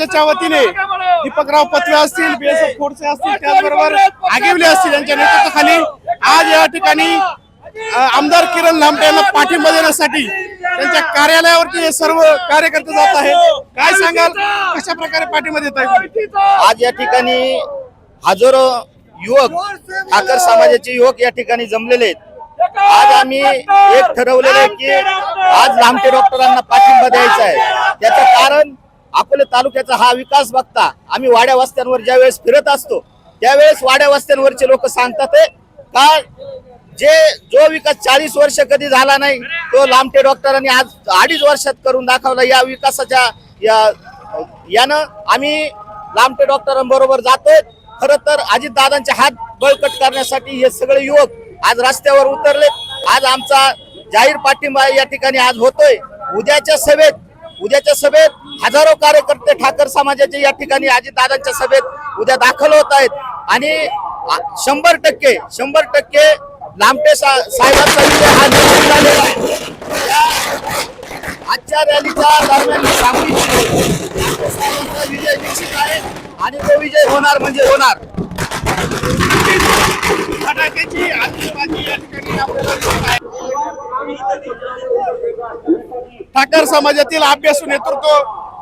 समाजाच्या वतीने दीपकराव पत्वे असतील बीएसएफ फोर्से असतील त्याचबरोबर आगिवले असतील यांच्या नेतृत्वाखाली. आज या ठिकाणी आमदार किरण लांबटे यांना पाठिंबा देण्यासाठी त्यांच्या कार्यालयावरती हे सर्व कार्यकर्ते जात आहेत. काय सांगाल? कशा प्रकारे पाठिंबा देत आहे आज या ठिकाणी हजारो युवक ठाकर समाजाचे युवक या ठिकाणी जमलेले आहेत. आज आम्ही एक ठरवलेलं आहे की आज लांबटे डॉक्टरांना पाठिंबा द्यायचा आहे. त्याचं कारण अकोले तालुक्याचा हा विकास बघता आम्ही वाड्या वस्त्यांवर ज्यावेळेस फिरत असतो त्यावेळेस वाड्या वस्त्यांवरचे लोक सांगतात का जे जो विकास चाळीस वर्ष कधी झाला नाही तो लांबटे डॉक्टरांनी आज अडीच वर्षात करून दाखवला या विकासाच्या या यानं आम्ही लांबटे डॉक्टरांबरोबर जातोय. खर तर अजितदादांचे हात बळकट करण्यासाठी हे सगळे युवक आज रस्त्यावर उतरले आज आमचा जाहीर पाठिंबा या ठिकाणी आज होतोय. उद्याच्या सभेत उद्याच्या सभेत हजारो कार्यकर्ते ठाकर समाजाचे या ठिकाणी अजित दादांच्या सभेत उद्या दाखल होत आहेत. आणि शंभर टक्के शंभर टक्के लांबटे साहेबांचा विजय हा निश्चित झालेला आहे. आजच्या रॅलीच्या दरम्यान साहेबांचा विजय निश्चित आहे आणि तो विजय होणार म्हणजे होणार. फटाक्याची आतिषबाजी या ठिकाणी आपल्याला ठाकर समाजातील अभ्यासू नेतृत्व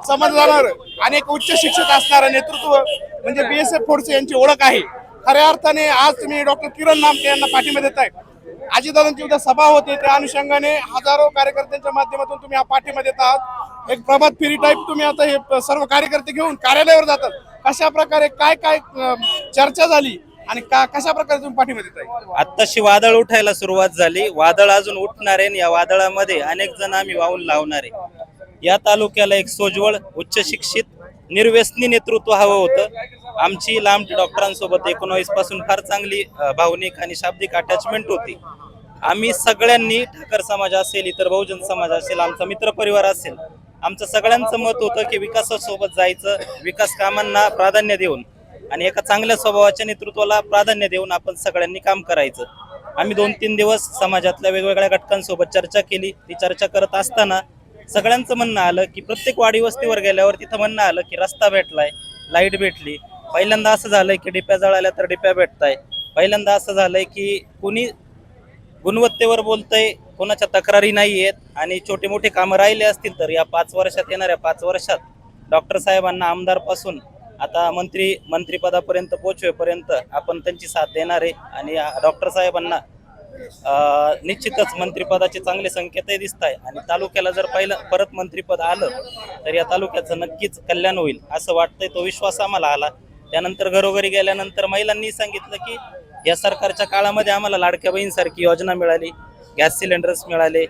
समजणार आणि एक उच्च शिक्षक असणारं नेतृत्व म्हणजे बी एस एफ फोर्स यांची ओळख आहे. खऱ्या अर्थाने आज तुम्ही डॉक्टर किरण नामके यांना पाठिंबा देत आहे अजितदादांची उद्या सभा होते त्या अनुषंगाने हजारो कार्यकर्त्यांच्या माध्यमातून तुम्ही हा पाठिंबा देत आहात. एक प्रभात फेरी टाईप तुम्ही आता हे सर्व कार्यकर्ते घेऊन कार्यालयावर जातात. कशा प्रकारे काय काय चर्चा झाली? आणि का कशा प्रकारे तुम्ही पाठिंबा देत आहे आत्ताशी वादळ उठायला सुरुवात झाली. वादळ अजून उठणार आहे आणि या वादळामध्ये अनेक जण आम्ही वाहून लावणार आहे. या तालुक्याला एक सोज्वळ उच्च शिक्षित निर्व्यसनी नेतृत्व हवं होतं. आमची लांब डॉक्टरांसोबत एकोणावीसपासून फार चांगली भावनिक आणि शाब्दिक अटॅचमेंट होती. आम्ही सगळ्यांनी ठाकर समाज असेल इतर बहुजन समाज असेल आमचा मित्र परिवार असेल आमचं सगळ्यांचं मत होतं की विकासासोबत जायचं विकास कामांना प्राधान्य देऊन आणि एका चांगल्या स्वभावाच्या नेतृत्वाला प्राधान्य देऊन आपण सगळ्यांनी काम करायचं. आम्ही दोन तीन दिवस समाजातल्या वेगवेगळ्या घटकांसोबत चर्चा केली. ती चर्चा करत असताना सगळ्यांचं म्हणणं आलं की प्रत्येक वाडी वस्तीवर गेल्यावर तिथं म्हणणं आलं की रस्ता भेटलाय लाइट भेटली. पहिल्यांदा असं झालंय की डिप्या जळाल्या तर डिप्या भेटताय. पहिल्यांदा असं झालंय की कुणी गुणवत्तेवर बोलतंय कोणाच्या तक्रारी नाही आहेत आणि छोटे मोठे कामं राहिले असतील तर या पाच वर्षात येणाऱ्या पाच वर्षात डॉक्टर साहेबांना आमदारपासून आता मंत्री मंत्रीपदापर्यंत पोहोचवेपर्यंत आपण त्यांची साथ देणार आहे. आणि डॉक्टर साहेबांना निश्चितच मंत्रिपदाचे चांगले संकेतही दिसत आहे आणि तालुक्याला जर पहिलं परत मंत्रिपद आलं तर या तालुक्याचं नक्कीच कल्याण होईल असं वाटतंय. तो विश्वास आम्हाला आला. त्यानंतर घरोघरी गेल्यानंतर महिलांनी सांगितलं की या सरकारच्या काळामध्ये आम्हाला लाडक्या बहीणसारखी योजना मिळाली गॅस सिलेंडर्स मिळाले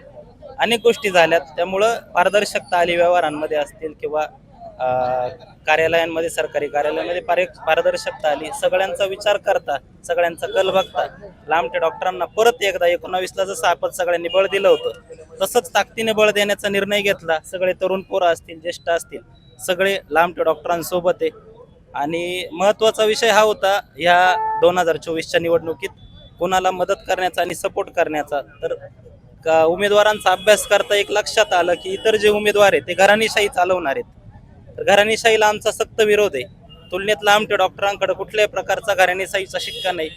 अनेक गोष्टी झाल्यात. त्यामुळं पारदर्शकता आली व्यवहारांमध्ये असतील किंवा कार्यालयांमध्ये सरकारी कार्यालयांमध्ये पारे पारदर्शकता आली सगळ्यांचा विचार करता सगळ्यांचा कल बघता लांबट्या डॉक्टरांना परत एकदा एकोणावीसला जसं आपण सगळ्यांनी बळ दिलं होतं तसंच ताकदीने बळ देण्याचा निर्णय घेतला. सगळे तरुण पोरं असतील ज्येष्ठ असतील सगळे लांबट्या डॉक्टरांसोबत आहे. आणि महत्त्वाचा विषय हा होता ह्या दोन हजार चोवीसच्या निवडणुकीत कोणाला मदत करण्याचा आणि सपोर्ट करण्याचा. तर का उमेदवारांचा अभ्यास करता एक लक्षात आलं की इतर जे उमेदवार आहेत ते घराणीशाही चालवणार आहेत. घराणेशाहीला आमचा सक्त विरोध आहे. तुलनेत लांब डॉक्टरांकडे कुठल्याही प्रकारचा घराणेशाहीचा शिक्का नाही.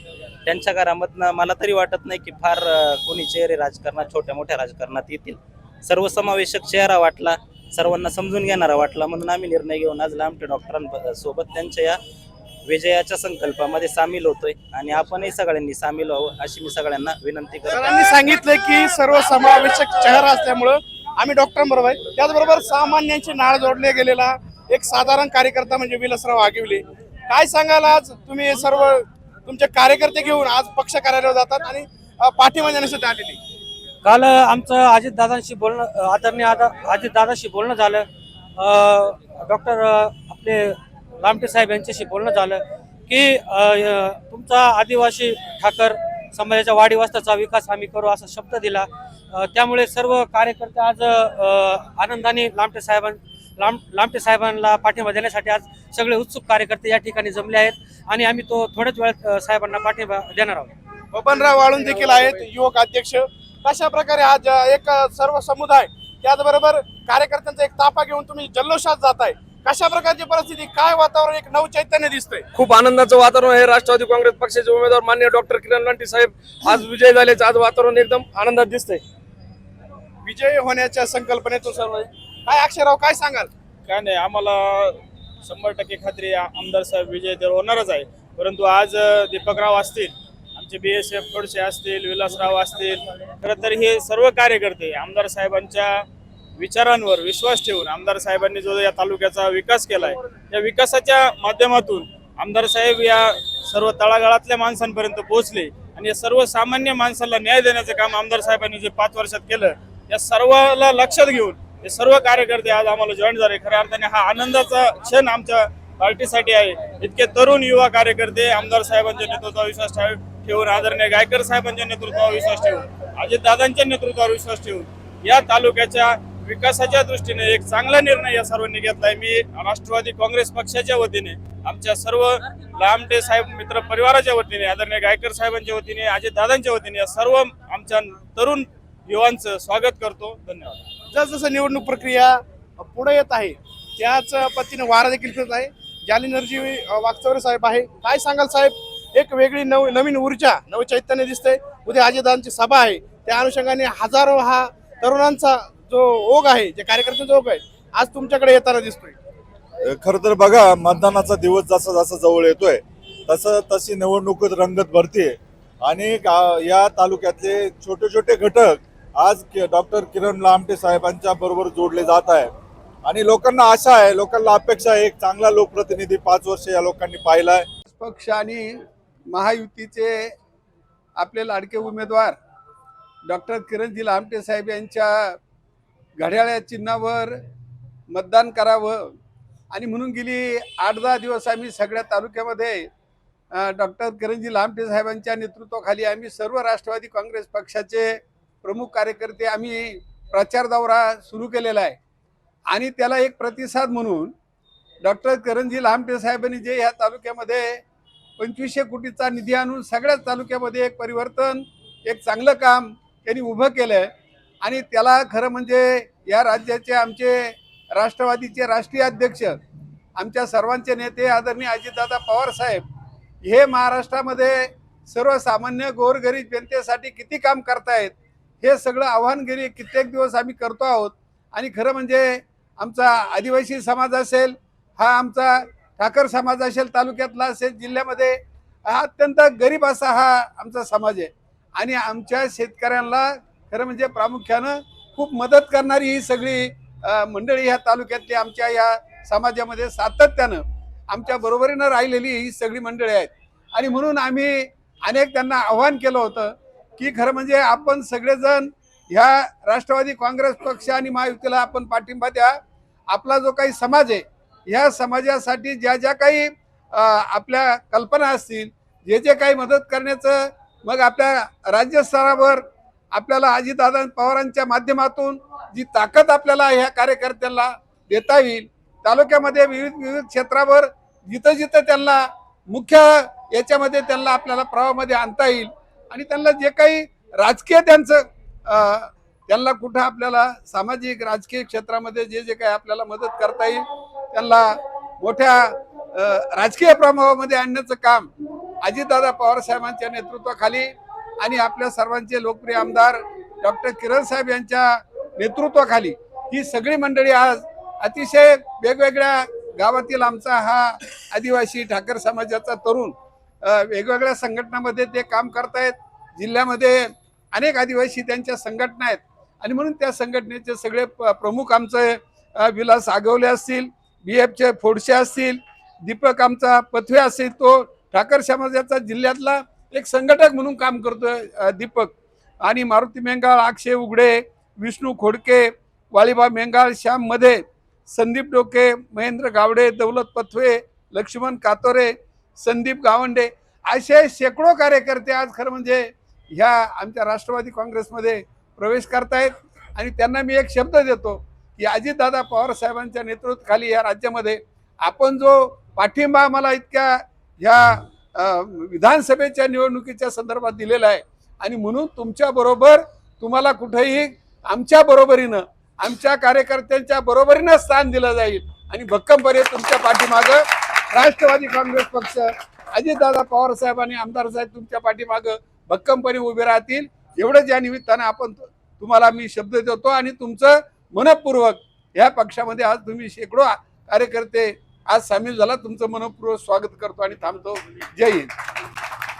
त्यांच्या घरामधनं मला तरी वाटत नाही की फार कोणी चेहरे राजकारणात छोट्या मोठ्या राजकारणात येतील. सर्वसमावेशक चेहरा वाटला सर्वांना समजून घेणारा वाटला म्हणून आम्ही निर्णय घेऊन आज लांबटे डॉक्टरांसोबत त्यांच्या या विजयाच्या संकल्पामध्ये सामील होतोय. आणि आपणही सगळ्यांनी सामील व्हावं अशी मी सगळ्यांना विनंती करतो. त्यांनी सांगितलं की सर्व समावेशक चेहरा असल्यामुळं आम्ही डॉक्टरांबरोबर आहे. त्याचबरोबर सामान्यांची नाळ जोडले गेलेला एक साधारण कार्यकर्ता म्हणजे विलासराव आगिवले. काय सांगाल आज? तुम्ही हे सर्व तुमचे कार्यकर्ते घेऊन आज पक्ष कार्यालयावर जातात आणि पाठिंबा देण्यासाठी आलेली. काल आमचं अजितदादांशी बोलणं आदरणीय अजितदादांशी बोलणं झालं. डॉक्टर आपले रामटे साहेब यांच्याशी बोलणं झालं की तुमचा आदिवासी ठाकर समाजाच्या वाढीवास्ताचा विकास आम्ही करू असा शब्द दिला. त्यामुळे सर्व कार्यकर्ते आज आनंदाने लामटे साहेबां लाम लामटे साहेबांना पाठिंबा देण्यासाठी आज सगळे उत्सुक कार्यकर्ते या ठिकाणी जमले आहेत आणि आम्ही तो थोड्याच वेळात साहेबांना पाठिंबा देणार आहोत. बबनराव वाळून देखील आहेत युवक अध्यक्ष. कशा प्रकारे आज एक सर्व समुदाय त्याचबरोबर कार्यकर्त्यांचा एक ताफा घेऊन तुम्ही जल्लोषात जाताय? कशा प्रकारची परिस्थिती काय वातावरण एक नवचैतन्य दिसतंय? खूप आनंदाचं वातावरण आहे. राष्ट्रवादी काँग्रेस पक्षाचे उमेदवार मान्य डॉक्टर किरण लांटी साहेब आज विजय झाल्याचं आज वातावरण एकदम आनंदात दिसतंय. विजयी होण्याच्या संकल्पनेतून सर्व काय अक्षरराव काय सांगाल? काय नाही आम्हाला शंभर टक्के खात्री आमदार साहेब विजय देव होणारच आहे. परंतु आज अ, दीपकराव असतील आमचे बी एस एफ खोडसे असतील विलासराव असतील खरं तर हे सर्व कार्यकर्ते आमदार साहेबांच्या विचारांवर विश्वास ठेवून आमदार साहेबांनी जो या तालुक्याचा विकास केलाय या विकासाच्या माध्यमातून आमदार साहेब या सर्व तळागाळातल्या माणसांपर्यंत पोहोचले आणि या सर्वसामान्य माणसाला न्याय देण्याचं काम आमदार साहेबांनी जे पाच वर्षात केलं या सर्वाला लक्षात घेऊन हे सर्व कार्यकर्ते आज आम्हाला जॉईन झाले. खऱ्या अर्थाने हा आनंदाचा क्षण आमच्या पार्टीसाठी आहे. इतके तरुण युवा कार्यकर्ते आमदार साहेबांच्या नेतृत्वावर विश्वास ठेव- ठेवून आदरणीय गायकर साहेबांच्या नेतृत्वावर विश्वास ठेवून अजितदादांच्या नेतृत्वावर विश्वास ठेवून या तालुक्याच्या विकासाच्या दृष्टीने एक चांगला निर्णय या सर्वांनी घेतलाय. मी राष्ट्रवादी काँग्रेस पक्षाच्या वतीने आमच्या सर्व लामटे साहेब मित्र परिवाराच्या वतीने आदरणीय गायकर साहेबांच्या वतीने अजितदादांच्या वतीने या सर्व आमच्या तरुण युवांचं स्वागत करतो. धन्यवाद. जसजसं निवडणूक प्रक्रिया पुढे येत आहे त्याच पद्धतीने वारा देखील फिरत आहे. जालिनरजी वागचौरे साहेब आहे. काय सांगाल साहेब? एक वेगळी नव नवीन ऊर्जा नव चैतन्य दिसतंय. उद्या अजयदानची सभा आहे. त्या अनुषंगाने हजारो हा तरुणांचा जो ओघ आहे जे कार्यकर्त्यांचा ओघ आहे आज तुमच्याकडे येताना दिसतोय. खर तर बघा मतदानाचा दिवस जसा जसा जवळ येतोय तसं तशी निवडणूक रंगत भरते आणि या तालुक्यातले छोटे छोटे घटक आज डॉक्टर किरण लामटे साहेबांच्या बरोबर जोडले जात आहे. आणि लोकांना आशा आहे लोकांना अपेक्षा आहे एक चांगला लोकप्रतिनिधी पाच वर्ष या लोकांनी पाहिलाय पक्ष आणि महायुतीचे आपले लाडके उमेदवार डॉक्टर किरणजी लामटे साहेब यांच्या घड्याळ्या चिन्हावर मतदान करावं आणि म्हणून गेली आठ दहा दिवस आम्ही सगळ्या तालुक्यामध्ये डॉक्टर किरणजी लामटे साहेबांच्या नेतृत्वाखाली आम्ही सर्व राष्ट्रवादी काँग्रेस पक्षाचे प्रमुख कार्यकर्ते आम्ही प्रचार दौरा सुरू केलेला आहे. आणि त्याला एक प्रतिसाद म्हणून डॉक्टर करणजी लामटे साहेबांनी जे ह्या तालुक्यामध्ये पंचवीसशे कोटीचा निधी आणून सगळ्याच तालुक्यामध्ये एक परिवर्तन एक चांगलं काम त्यांनी उभं केलं आहे आणि त्याला खरं म्हणजे या राज्याचे आमचे राष्ट्रवादीचे राष्ट्रीय अध्यक्ष आमच्या सर्वांचे नेते आदरणीय अजितदादा पवार साहेब हे महाराष्ट्रामध्ये सर्वसामान्य गोरगरीब जनतेसाठी किती काम करतायत? हे सगळं आव्हान गेली कित्येक दिवस आम्ही करतो आहोत. आणि खरं म्हणजे आमचा आदिवासी समाज असेल हा आमचा ठाकर समाज असेल तालुक्यातला असेल जिल्ह्यामध्ये हा अत्यंत गरीब असा हा आमचा समाज आहे. आणि आमच्या शेतकऱ्यांना खरं म्हणजे प्रामुख्यानं खूप मदत करणारी ही सगळी मंडळी ह्या तालुक्यातली आमच्या या समाजामध्ये सातत्यानं आमच्या बरोबरीनं राहिलेली ही सगळी मंडळी आहेत. आणि म्हणून आम्ही अनेक त्यांना आव्हान केलं होतं. की खरं म्हणजे आपण सगळेजण ह्या राष्ट्रवादी काँग्रेस पक्ष आणि महायुतीला आपण पाठिंबा द्या. आपला जो काही समाज आहे ह्या समाजासाठी ज्या ज्या काही आपल्या कल्पना असतील जे जे काही मदत करण्याचं मग आपल्या राज्यस्तरावर आपल्याला अजितदादा पवारांच्या माध्यमातून जी ताकद आपल्याला ह्या कार्यकर्त्यांना देता येईल तालुक्यामध्ये विविध विविध क्षेत्रावर जिथं जिथं त्यांना मुख्य याच्यामध्ये त्यांना आपल्याला प्रवाहामध्ये आणता येईल आणि त्यांना जे काही राजकीय त्यांचं त्यांना कुठं आपल्याला सामाजिक राजकीय क्षेत्रामध्ये जे जे काही आपल्याला मदत करता येईल त्यांना मोठ्या राजकीय प्रभावामध्ये आणण्याचं काम अजितदादा पवार साहेबांच्या नेतृत्वाखाली आणि आपल्या सर्वांचे लोकप्रिय आमदार डॉक्टर किरण साहेब यांच्या नेतृत्वाखाली ही सगळी मंडळी आज अतिशय वेगवेगळ्या गावातील आमचा हा आदिवासी ठाकर समाजाचा तरुण वेगवेगळ्या संघटनामध्ये ते काम करतायत. जिल्ह्यामध्ये अनेक आदिवासी त्यांच्या संघटना आहेत. आणि म्हणून त्या संघटनेचे सगळे प- प्रमुख आमचे विलास आगवले असतील बी एफचे फोडसे असतील दीपक आमचा पथवे असेल तो ठाकर समाजाचा जिल्ह्यातला एक संघटक म्हणून काम करतोय दीपक. आणि मारुती मेंगाळ अक्षय उघडे विष्णू खोडके वाळीबा मेंगाळ श्याममध्ये संदीप डोके महेंद्र गावडे दौलत पथवे लक्ष्मण कातोरे संदीप गावंडे असे शेकडो कार्यकर्ते आज खरं म्हणजे ह्या आमच्या राष्ट्रवादी काँग्रेसमध्ये प्रवेश करतायत. आणि त्यांना मी एक शब्द देतो की अजितदादा पवार साहेबांच्या नेतृत्वाखाली या राज्यामध्ये आपण जो पाठिंबा मला इतक्या ह्या विधानसभेच्या निवडणुकीच्या संदर्भात दिलेला आहे. आणि म्हणून तुमच्याबरोबर तुम्हाला कुठेही आमच्या बरोबरीनं आमच्या कार्यकर्त्यांच्या बरोबरीनं स्थान दिलं जाईल. आणि भक्कमपणे तुमच्या पाठीमागं राष्ट्रवादी काँग्रेस पक्ष अजितदादा पवार साहेब आणि आमदार साहेब तुमच्या पाठीमागं भक्कमपणे उभे राहतील. एवढंच या निमित्तानं आपण तुम्हाला मी शब्द देतो आणि तुमचं मनपूर्वक या पक्षामध्ये आज तुम्ही शेकडो कार्यकर्ते आज सामील झाला. तुमचं मनपूर्वक स्वागत करतो आणि थांबतो. जय हिंद.